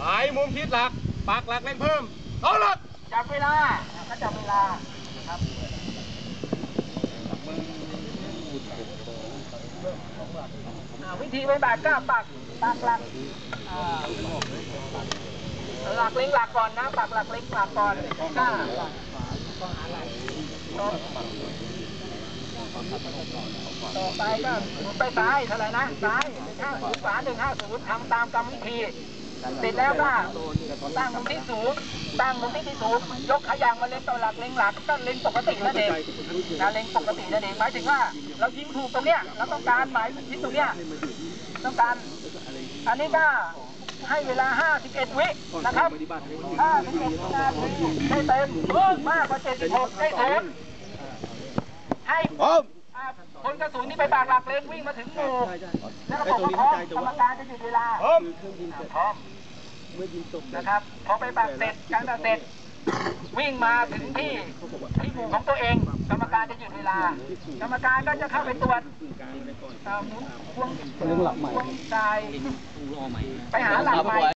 หมายมุมทิศหลักปักหลักเล่นเพิ่มเอาหลักจับเวลาก็จับเวลานะครับวิธีไปแบบก็ปักปักหลักหลักเล็งหลักก่อนนะปักหลักเล็งหลักก่อนก็ต่อไปก็หมุนไปซ้ายเท่าไหร่นะซ้ายหนึ่งห้าศูนย์ขวาหนึ่งห้าศูนย์ทำตามกรรมวิธี เสร็จแล้วก็ตั้งมุมที่สูงตั้งมุมที่ที่สูงยกขายางมาเล็งต่อหลักเล็งหลักก็เล็งปกตินั่นเองการเล็งปกตินั่นเองหมายถึงว่า เรายิงถูกตรงเนี้ยเราต้องการหมายทิศตรงเนี้ยต้องการ อันนี้ก็ให้เวลา 51 วินะครับ 51นาทีได้เต็มมากกว่า 76 ได้ศูนย์ให้พร้อม คนกระสุนนี่ไปปากหลักเล็งวิ่งมาถึงหมู่แล้วก็บอกว่าพร้อมกรรมการจะหยุดเวลาพร้อมพร้อมนะครับพอไปปักเสร็จการตัดเสร็จ วิ่งมาถึงที่ที่หมู่ของตัวเอง กรรมการจะหยุดเวลา กรรมการก็จะเข้าไปตรวจเอ่อหมุนพวงพวงสายไปหาหลักใหม่